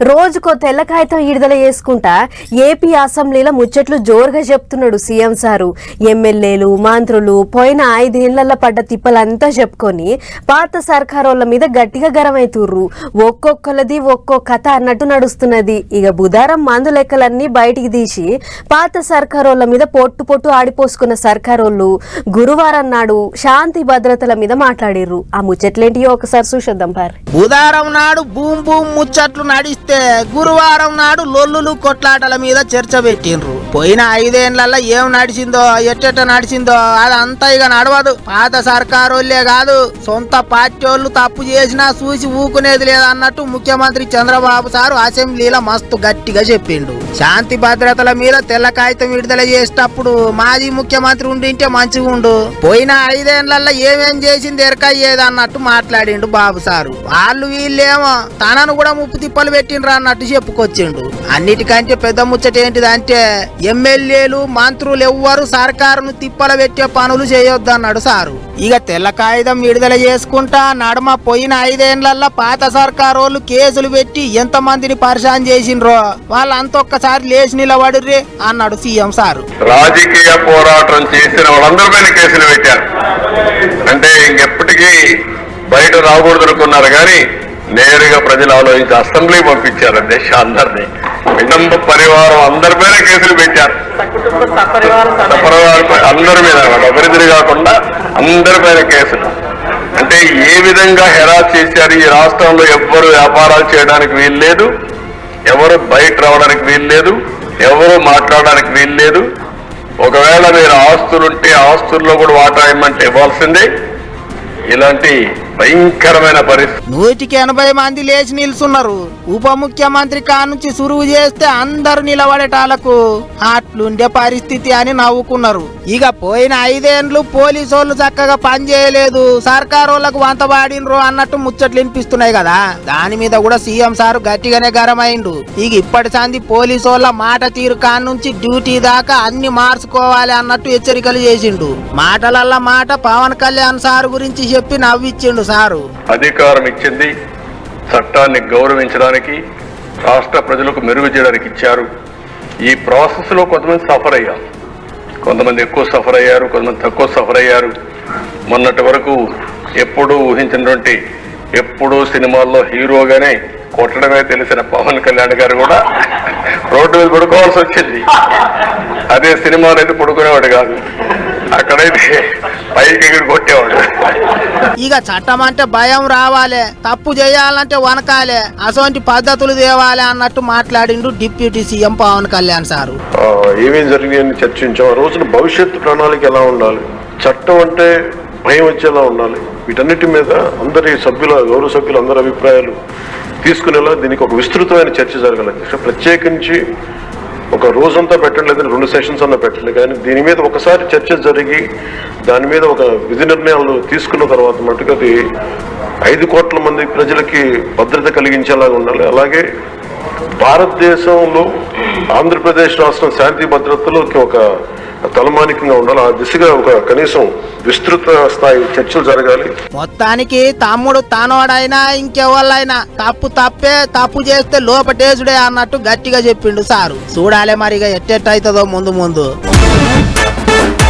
రోజుకో తెల్ల కాగితం విడుదల చేసుకుంటా ఏపీ అసెంబ్లీలో ముచ్చట్లు జోరుగా చెప్తున్నాడు సీఎం సారు. ఎమ్మెల్యేలు మంత్రులు పోయిన ఐదేళ్ళలో పడ్డ తిప్పలంతా చెప్పుకొని పాత సర్కారోళ్ళ మీద గట్టిగా గరమైతుర్రు. ఒక్కొక్కలది ఒక్కో కథ అన్నట్టు నడుస్తున్నది. ఇక బుధారం మందు లెక్కలన్నీ బయటికి తీసి పాత సర్కారోళ్ళ మీద పొట్టు పొట్టు ఆడిపోసుకున్న సర్కారోళ్ళు గురువారం నాడు శాంతి భద్రతల మీద మాట్లాడిర్రు. ఆ ముచ్చట్లేంటియో ఒకసారి చూసేద్దాం పార్. బుధారం నాడు భూమి భూమి ముచ్చట్లు నడిస్తే గురువారం నాడు లొల్లులు కొట్లాటల మీద చర్చ పెట్టిండ్రు. పోయిన ఐదేళ్ళలో ఏం నడిచిందో ఎట్టెట్ట నడిచిందో అదంతా ఇక నడవదు. పాత సర్కారోళ్ళే కాదు సొంత పార్టీ వాళ్ళు తప్పు చేసినా చూసి ఊకునేది లేదన్నట్టు ముఖ్యమంత్రి చంద్రబాబు సారు అసెంబ్లీలో మస్తు గట్టిగా చెప్పిండు. శాంతి భద్రతల మీద తెల్ల కాగితం విడుదల చేసేటప్పుడు మాజీ ముఖ్యమంత్రి ఉండింటే మంచిగా ఉండు. పోయిన ఐదేళ్ళలో ఏమేం చేసింది ఎరకయ్యేది అన్నట్టు మాట్లాడిండు బాబు సారు. వాళ్ళు వీళ్ళేమో తనను కూడా ముప్పు తిప్పలు పెట్టిండ్రు అన్నట్టు చెప్పుకొచ్చిండు. అన్నిటికంటే పెద్ద ముచ్చట ఏంటిదంటే ఎమ్మెల్యేలు మంత్రులు ఎవ్వరు సర్కారును తిప్పల పెట్టే పనులు చేయొద్దు అన్నాడు సారు. ఇక తెల్ల కాగితం విడుదల చేసుకుంటా నడమ పోయిన ఐదేండ్లల్లో పాత సర్కారోళ్ళు కేసులు పెట్టి ఎంత మందిని పరిశాన్ చేసిండ్రో? వాళ్ళంతా ఒక్కసారి లేచి నిలబడుర్రి అన్నాడు సీఎం సారు. రాజకీయ పోరాటం చేసిన వాళ్ళందరిపైన కేసులు పెట్టారు. అంటే ఇంకెప్పటికీ బయట రాకూడదు అనుకున్నారు కానీ నేరుగా ప్రజలు ఆలోచించి అసెంబ్లీ పంపించారు దేశ కుటుంబ పరివారం అందరి మీద కేసులు పెట్టారు. సపరివారం అందరి మీద ఒకరిద్దరు కాకుండా అందరి అందరిపైన కేసులు. అంటే ఏ విధంగా హెరాస్ చేశారు? ఈ రాష్ట్రంలో ఎవ్వరు వ్యాపారాలు చేయడానికి వీలు లేదు. ఎవరు బయట రావడానికి వీలు లేదు. ఎవరు మాట్లాడడానికి వీలు లేదు. ఒకవేళ మీరు ఆస్తులుంటే ఆస్తుల్లో కూడా వాటా ఇవ్వమంటే ఇవ్వాల్సిందే. ఇలాంటి భయంకరమైన పరిస్థితి. నూటికి ఎనభై మంది లేచి నిల్చున్నారు. ఉప ముఖ్యమంత్రి కానుంచి సురువు చేస్తే అందరు నిలబడేటాలకు అట్లుండే పరిస్థితి అని నవ్వుకున్నారు. ఇక పోయిన ఐదేండ్లు పోలీసోళ్ళు చక్కగా పనిచేయలేదు సర్కారు వాళ్ళకు వంత పాడినరు అన్నట్టు ముచ్చట్లు వినిపిస్తున్నాయి కదా. దాని మీద కూడా సీఎం సారు గట్టిగానే గరమైండు. ఇక ఇప్పటి సంది పోలీసోళ్ళ మాట తీరు కానుంచి డ్యూటీ దాకా అన్ని మార్చుకోవాలి అన్నట్టు హెచ్చరికలు చేసిండు. మాటలల్ల మాట పవన్ కళ్యాణ్ సార్ గురించి చెప్పి నవ్విచ్చిండు సారు. అధికారం ఇచ్చింది చట్టాన్ని గౌరవించడానికి రాష్ట్ర ప్రజలకు మెరుగు చేయడానికి ఇచ్చారు. ఈ ప్రాసెస్లో కొంతమంది సఫర్ అయ్యారు. కొంతమంది ఎక్కువ సఫర్ అయ్యారు కొంతమంది తక్కువ సఫర్ అయ్యారు. మొన్నటి వరకు ఎప్పుడూ ఊహించినటువంటి ఎప్పుడూ సినిమాల్లో హీరోగానే కొట్టడమే తెలిసిన పవన్ కళ్యాణ్ గారు కూడా రోడ్డు మీద పడుకోవాల్సి వచ్చింది. అదే సినిమాలో అయితే పడుకునేవాడు కాదు. అక్కడైతే పైకి ఎగిరి కొట్టేవాడు. ఇక చట్టం అంటే భయం రావాలి. తప్పు చేయాలంటే వనకాలే అసొంటి పద్ధతులు తేవాలి అన్నట్టు మాట్లాడిండు deputy CM Pawan Kalyan sir. ఆ, ఏమేం జరిగాయని చర్చించాం. రోజున భవిష్యత్తు ప్రణాళిక ఎలా ఉండాలి? చట్టం అంటే భయం వచ్చేలా ఉండాలి. వీటన్నిటి మీద అందరి సభ్యుల గౌరవ సభ్యుల అందరి అభిప్రాయాలు తీసుకునేలా దీనికి ఒక విస్తృతమైన చర్చ జరగాలి. ప్రత్యేకించి ఒక రోజంతా పెట్టండి లేదంటే రెండు సెషన్స్ అన్నా పెట్టండి కానీ దీని మీద ఒకసారి చర్చ జరిగి దాని మీద ఒక విధి నిర్ణయాలు తీసుకున్న తర్వాత మటుకు అది ఐదు కోట్ల మంది ప్రజలకి భద్రత కలిగించేలాగా ఉండాలి. అలాగే భారతదేశంలో ఆంధ్రప్రదేశ్ రాష్ట్రం శాంతి భద్రతలోకి ఒక తలమానికంగా ఉండాలి. ఆ దిశగా ఒక కనీసం విస్తృత స్థాయి చర్చలు జరగాలి. మొత్తానికి తమ్ముడు తానోడైనా ఇంకెవళ్ళైనా తప్పు తప్పే తప్పు చేస్తే లోపటేసుడే అన్నట్టు గట్టిగా చెప్పిండు సారు. చూడాలి మరి ఇక ఎట్టెట్టయితుందో ముందు ముందు.